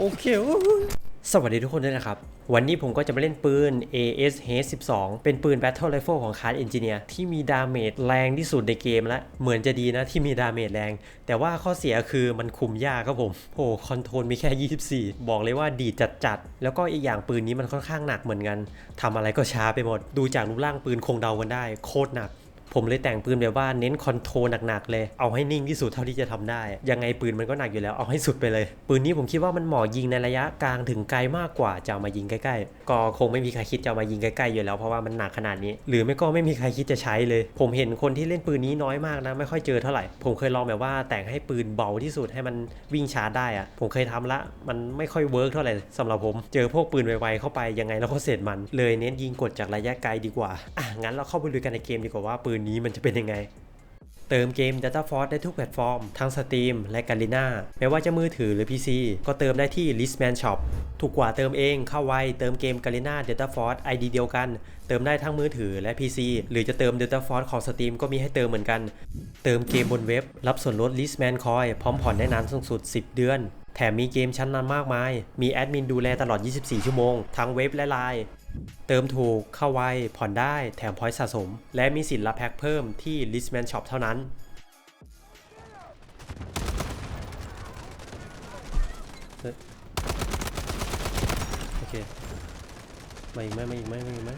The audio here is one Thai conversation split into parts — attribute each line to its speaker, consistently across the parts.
Speaker 1: โอเคสวัสดีทุกคนด้วยนะครับ วันนี้ผมก็จะมาเล่นปืน AS H12 เป็นปืน Battle Rifle ของ Card Engineer ที่มีดาเมจแรงที่สุดในเกมและเหมือนจะดีนะที่มีดาเมจแรง แต่ว่าข้อเสียคือมันคุมยากครับผม โอ้คอนโทรลมีแค่ 24 บอกเลยว่าดีดจัดๆแล้วก็อีกอย่างปืนนี้มันค่อนข้างหนักเหมือนกันทำอะไรก็ช้าไปหมด ดูจากรูปร่างปืนคงเดากันได้ โคตรหนัก ผมเลยแต่งปืนแบบว่าเน้นคอนโทรลหนักๆเลย เอาให้นิ่งที่สุดเท่าที่จะทำได้ ยังไงปืนมันก็หนักอยู่แล้ว เอาให้สุดไปเลย ปืนนี้ผมคิดว่ามันเหมาะยิงในระยะกลางถึงไกลมากกว่าจะามายิงใกล้ๆ ก็คงไม่มีใครคิดจะามายิงใกล้ๆอยู่แล้วเพราะว่ามันหนักขนาดนี้ หรือไม่ก็ไม่มีใครคิดจะใช้เลย ผมเห็นคนที่เล่นปืนนี้น้อยมากนะ ไม่ค่อยเจอเท่าไหร่ ผมเคยลองแบบว่าแต่งให้ปืนเบาที่สุดให้มันวิ่งช้าได้อะผมเคยทำละ มันไม่ค่อยเวิร์กเท่าไหร่สำหรับผม เจอพวกปืนไวๆเข้าไปยังไงแล้วก็เสร็จมัน เลยเน้นยิงกดจากระยะไกลดีกว่าอะงั้นเราเข้าไปดูกันในเกมดีกว่าว่าปืนนี้มันจะเป็นยังไง เติมเกม Data Force ได้ทุกแพลตฟอร์ม ทั้ง Steam และ Garena ไม่ว่าจะมือถือหรือ PC ก็เติมได้ที่ Listman Shop ถูกกว่าเติมเองเข้าไวเติมเกม Garena Data Force ID เดียวกัน เติมได้ทั้งมือถือและ PC หรือจะเติม Data Force ของ Steam ก็มีให้เติมเหมือนกัน เติมเกมบนเว็บ รับส่วนลด Listman Coin พร้อมผ่อนได้นานสูงสุด 10 เดือนแถมมีเกมชั้นนำมากมาย มีแอดมินดูแลตลอด 24 ชั่วโมง ทั้งเว็บและไลน์ เติมถูกเข้าไว ผ่อนได้แถมพอยต์สะสม และมีสิทธิ์รับแพ็คเพิ่มที่ Listman Shop เท่านั้นโอเคมาอีกไหมมาอีกไหมมาอีกไหม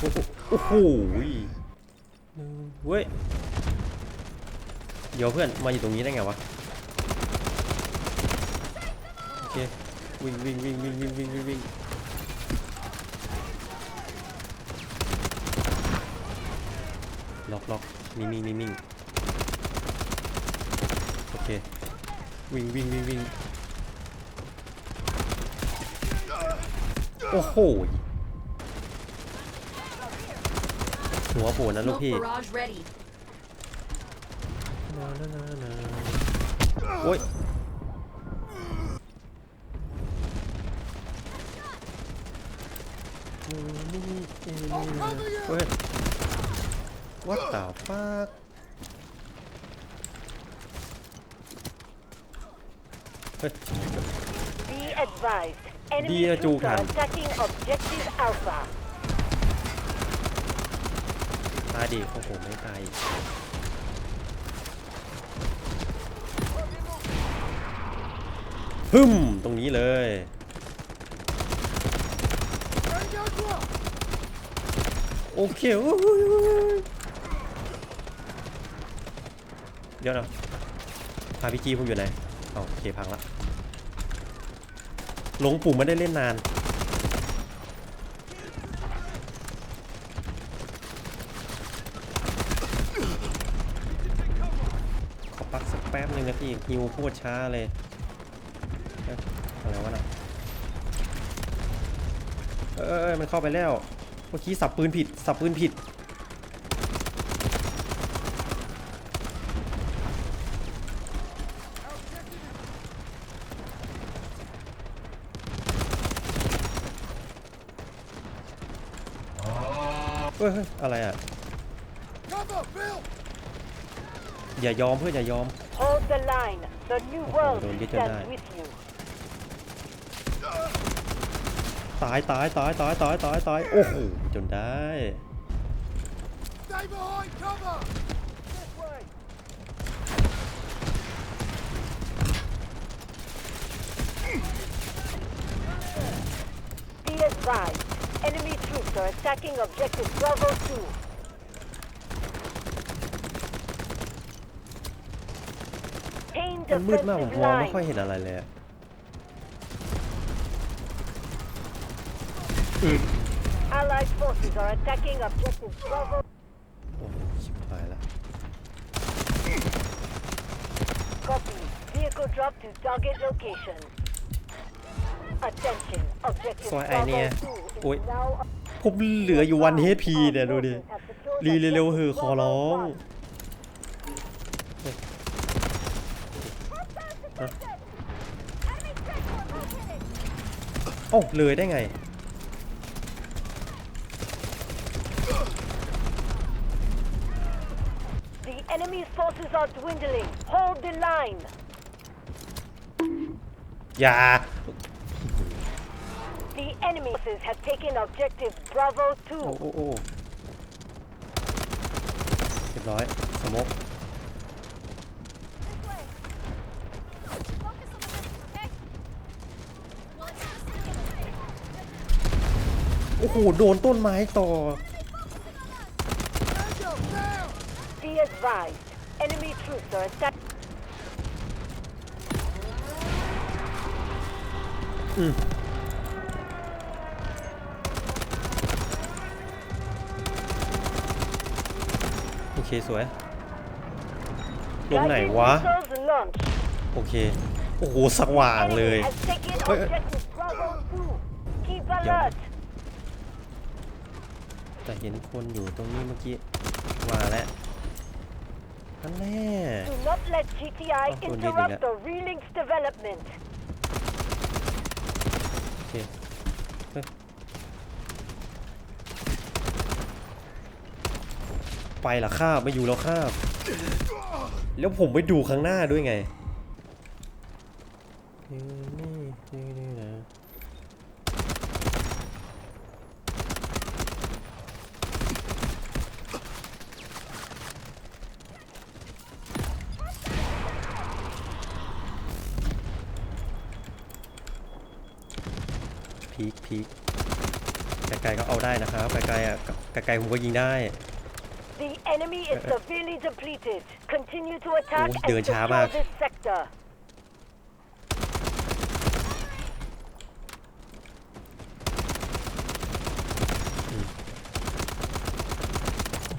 Speaker 1: โอ้โหโอ้โหเว้ย เดี๋ยวเพื่อนมาอยู่ตรงนี้ได้ไงวะ โอเค วิ่งวิ่งวิ่งวิ่งวิ่งวิ่งวิ่งวิ่งล็อกล็อกนิ่งนิ่งนิ่งนิ่งโอเควิ่งวิ่งวิ่งวิ่งโอ้โหหัวโผล่นะลูก
Speaker 2: Smoke
Speaker 1: พี่
Speaker 2: barrage ready.
Speaker 1: โอ้ย เฮ้ย What the fuck เฮ้ย
Speaker 3: Be advised, enemy
Speaker 1: Đi, uh, chu
Speaker 3: troops are
Speaker 1: thành.
Speaker 3: attacking objective Alpha.
Speaker 1: ตายดิโอ้โหไม่ตายอีกฮึมตรงนี้เลย โอเคโอ้ยเดี๋ยวนะพาพี่จีผมอยู่ไหนอาโอเคพังละหลงปุ่ไม่ได้เล่นนานขอพักสักแป๊บนึงนะพี่ฮิวโคตรช้าเลยอะอะไรวะน่ะ เอยเอยเอยมันเข้าไปแล้ว เมื่อกี้สับปืนผิด สับปืนผิดเฮ้ยเฮ้ยอะไรอะ อย่ายอมเพื่อนอย่ายอม
Speaker 3: Hold the line. The new
Speaker 1: Oh,
Speaker 3: world
Speaker 1: don't get your
Speaker 3: stands
Speaker 1: knife.
Speaker 3: with you.
Speaker 1: ตายตายตายตายตายตายตายโอ้โหจนได้
Speaker 4: Stay behind cover!
Speaker 3: This way. Be advised, enemy troops are attacking objective Bravo 2.
Speaker 1: มันมืดมากผมมองไม่ค่อยเห็นอะไรเลยอะ
Speaker 3: Allied forces are attacking objective Bravo.
Speaker 1: โอ้โหชิบหายละ
Speaker 3: Copy. Vehicle drop to target location. Attention. Objective
Speaker 1: ซอยไอ
Speaker 3: Bravo
Speaker 1: เนี่ย
Speaker 3: 2
Speaker 1: โอ้ย
Speaker 3: is now
Speaker 1: ผมเหลืออยู่วันเฮพีเนี่ยดูดิ รีเร็วๆเหอะขอร้องฮะเอ้าเลยได้ไง
Speaker 3: Enemy forces are dwindling. Hold the line.
Speaker 1: อย่า
Speaker 3: The enemy forces have taken objective Bravo
Speaker 1: โอ้
Speaker 3: 2.
Speaker 1: โอ้โอ้เรียบร้อย สมก โอ้โห โดนต้นไม้ต่อ
Speaker 3: Advised. Enemy troops are attacking.
Speaker 1: โอเค สวย ลงไหนวะ
Speaker 3: missiles launched.
Speaker 1: โอเค โอ้โห สว่างเลย
Speaker 3: Enemy has taken
Speaker 1: Wait, wait.
Speaker 3: objective Bravo 2. Keep alert.
Speaker 1: แต่เห็นคนอยู่ตรงนี้เมื่อกี้ มาแล้ว นั่นแน่
Speaker 3: Do not let GTI
Speaker 1: Oh, good
Speaker 3: interrupt
Speaker 1: idea.
Speaker 3: the relink's development.
Speaker 1: โอเคเฮ้ยไปละคาบไม่อยู่แล้วคาบ แล้วผมไปดูข้างหน้าด้วยไงนี่นี่นี่นี่นะ พีคพีคไกลๆก็เอาได้นะครับไกลๆอะไกลๆผมก็ยิงได้
Speaker 3: The enemy is severely depleted. Continue to attack
Speaker 1: Oh,
Speaker 3: and
Speaker 1: ดือนช้า
Speaker 3: secure
Speaker 1: มาก
Speaker 3: this sector.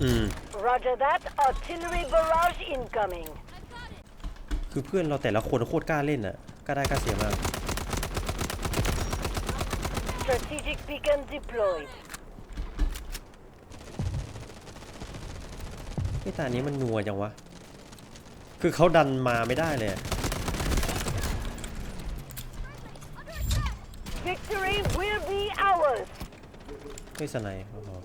Speaker 1: อืม
Speaker 3: Roger that. Artillery barrage incoming.
Speaker 1: คือเพื่อนเราแต่ละคนโคตรกล้าเล่นอะกล้าได้กล้าเสียมาก
Speaker 3: beacon deployed.
Speaker 1: ไอ้ตานี้มันนัวจังวะ คือเขาดันมาไม่ได้เลยอะ
Speaker 3: Victory will be ours.
Speaker 1: ไม่สไนป์อ๋อ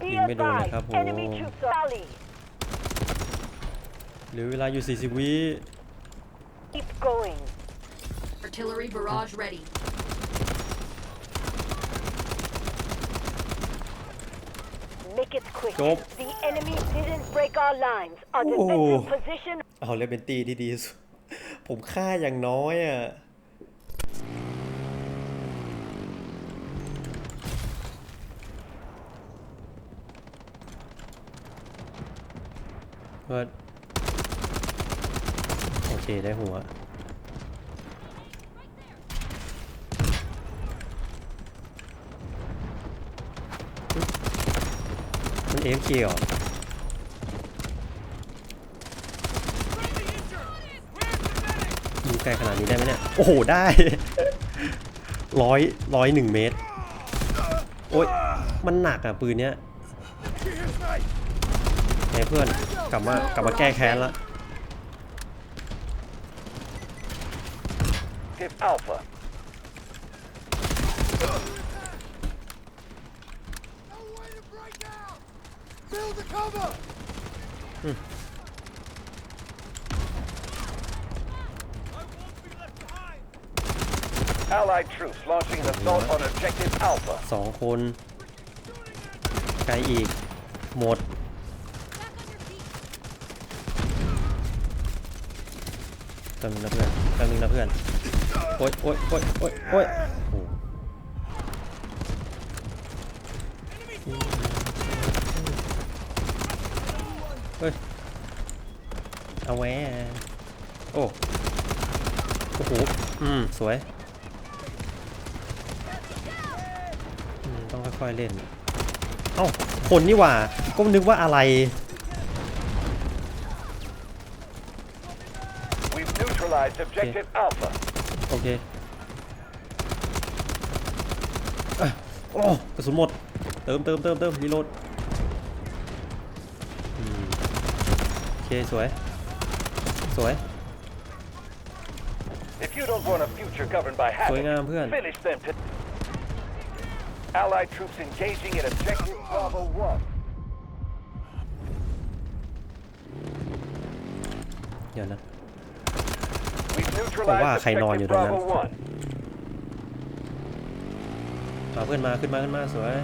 Speaker 3: Be
Speaker 1: Nhìn mới đồ này
Speaker 3: advised.
Speaker 1: khá phù.
Speaker 3: Enemy troops are rally.
Speaker 1: เหลือเวลาอยู่ 40 วิ
Speaker 3: Keep going.
Speaker 2: Artillery barrage ready.
Speaker 3: Make it quick.
Speaker 1: Chốt.
Speaker 3: The enemy didn't break our lines. Our
Speaker 1: Oh.
Speaker 3: defensive position
Speaker 1: เอาเลยเป็นตีที่ดีที่สุด ผมฆ่าอย่างน้อยอะเพิดโอ เคได้หัว มันเอฟเคเหรอยิงไกลขนาดนี้ได้ไหมเนี่ย โอ้โห ได้ร้อยร้อยหนึ่งเมตร โอ๊ยมันหนักอะ ปืนเนี้ย
Speaker 4: Cheers, mate!
Speaker 1: ไงเพื่อน กลับมากลับมาแก้แค้นละ
Speaker 5: Give Alpha.
Speaker 4: No way to break out! Build the cover!
Speaker 5: Allied troops launching an assault on objective Alpha.
Speaker 1: สองคนไกลอีก หมด แป๊บนึงนะเพื่อนแป๊บนึงนะเพื่อน โอ๊ยโอ๊ยโอ๊ยโอ๊ยโอ๊ยโอ้โหเฮ้ยเอาแหวโอ้โอ้โหอืม สวยอืมต้องค่อยๆเล่น เอ้า คนนี่หว่า ก็นึกว่าอะไร
Speaker 5: We've neutralized objective Alpha.
Speaker 1: โอเคอะโอ้กระสุนหมด เติมเติมเติมเติมรีโหลดอืมโอเค สวย สวย
Speaker 5: If you don't want a future governed by
Speaker 1: สวย
Speaker 5: habit,
Speaker 1: งามเพื่อน
Speaker 5: finish them to Allied troops engaging at objective Bravo 1.
Speaker 1: เดี๋ยวนะ
Speaker 5: We've
Speaker 1: ว่า
Speaker 5: neutralized
Speaker 1: ใครนอนอยู่
Speaker 5: objective
Speaker 1: ตรงนั้น
Speaker 5: Bravo 1.
Speaker 1: มาเพื่อนมาขึ้นมาขึ้นมาสวย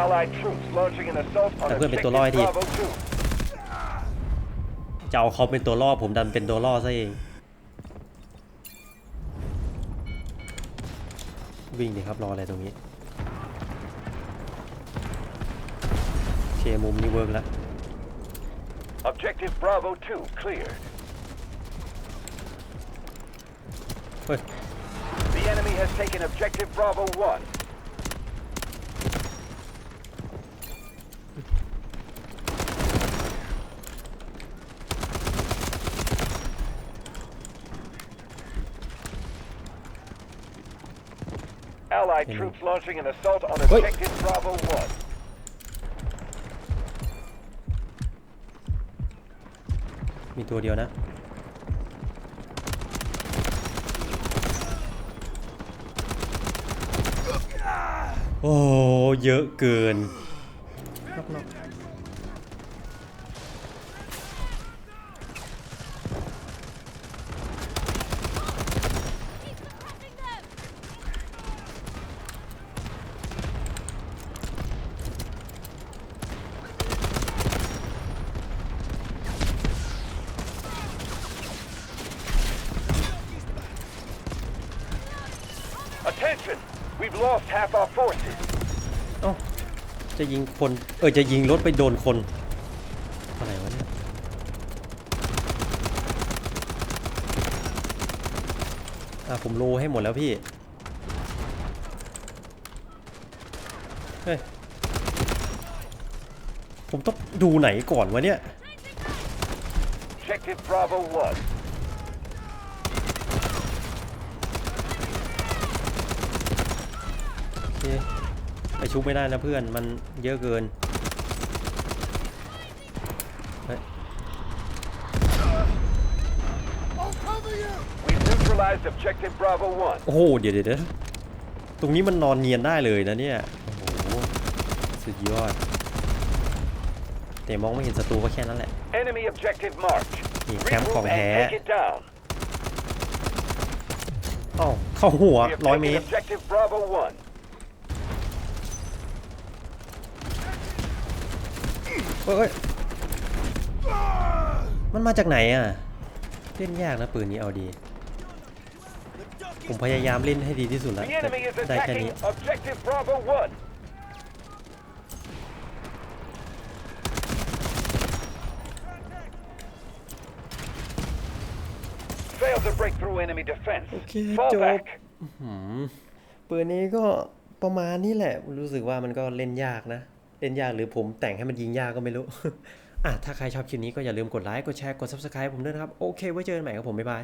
Speaker 5: Allied troops launching an assault on
Speaker 1: แต่เพื่อนเป็นตัว
Speaker 5: objective
Speaker 1: ล่อให้ที
Speaker 5: Bravo 2.
Speaker 1: จะเอาเขาเป็นตัวล่อผมดันเป็นตัวล่อซะเอง วิ่งดิครับรออะไรตรงนี้ โอเคมุมนี้เวิร์กแล้ว
Speaker 5: Objective Bravo 2 cleared.
Speaker 1: What?
Speaker 5: The enemy has taken Objective Bravo 1. Allied troops launching an assault on Objective Bravo 1.
Speaker 1: มีตัวเดียวนะ โอ้ เยอะเกิน
Speaker 5: Attention! We've lost half our forces.
Speaker 1: เอ้าจะยิงคน เออจะยิงรถไปโดนคน อะไรวะเนี่ย อะผมโลให้หมดแล้วพี่ เฮ้ย ผมต้องดูไหนก่อนวะเนี่ย
Speaker 5: Objective Bravo 1.
Speaker 1: โอเคไป ชุบไม่ได้นะเพื่อนมันเยอะเกินเฮ้ย
Speaker 4: I'll cover you!
Speaker 5: We've neutralized objective Bravo 1.
Speaker 1: โอ้โหเดี๋ยวเดี๋ยวเดี๋ยวตรงนี้มันนอนเนียนได้เลยนะเนี่ยโอ้โหสุดยอดแต่มองไม่เห็นศัตรูก็แค่นั้นแหละ
Speaker 5: Enemy objective marked.
Speaker 1: Nhìn cắm
Speaker 5: Regroup
Speaker 1: còn
Speaker 5: and
Speaker 1: hé.
Speaker 5: take it down.
Speaker 1: อ้าวเข้าหัว
Speaker 5: We have
Speaker 1: ร้อย
Speaker 5: taken
Speaker 1: เมตร
Speaker 5: objective Bravo 1.
Speaker 1: เอ้ยเอ้ยมันมาจากไหนอะ เล่นยากนะปืนนี้เอาดี ผมพยายามเล่นให้ดีที่สุดแล้ว
Speaker 5: The
Speaker 1: แต่
Speaker 5: enemy is
Speaker 1: ได้แค่
Speaker 5: attacking
Speaker 1: นี้
Speaker 5: objective Bravo 1. Failed to break through enemy defense.
Speaker 1: โอเค
Speaker 5: Fall
Speaker 1: จบ
Speaker 5: back.
Speaker 1: หืมปืนนี้ก็ประมาณนี้แหละ รู้สึกว่ามันก็เล่นยากนะ เล่นยากหรือผมแต่งให้มันยิงยากก็ไม่รู้อะถ้าใครชอบคลิปนี้ก็อย่าลืมกดไลค์กดแชร์กด subscribe ผมด้วยนะครับ โอเค ไว้เจอกันใหม่ครับผม บ๊ายบาย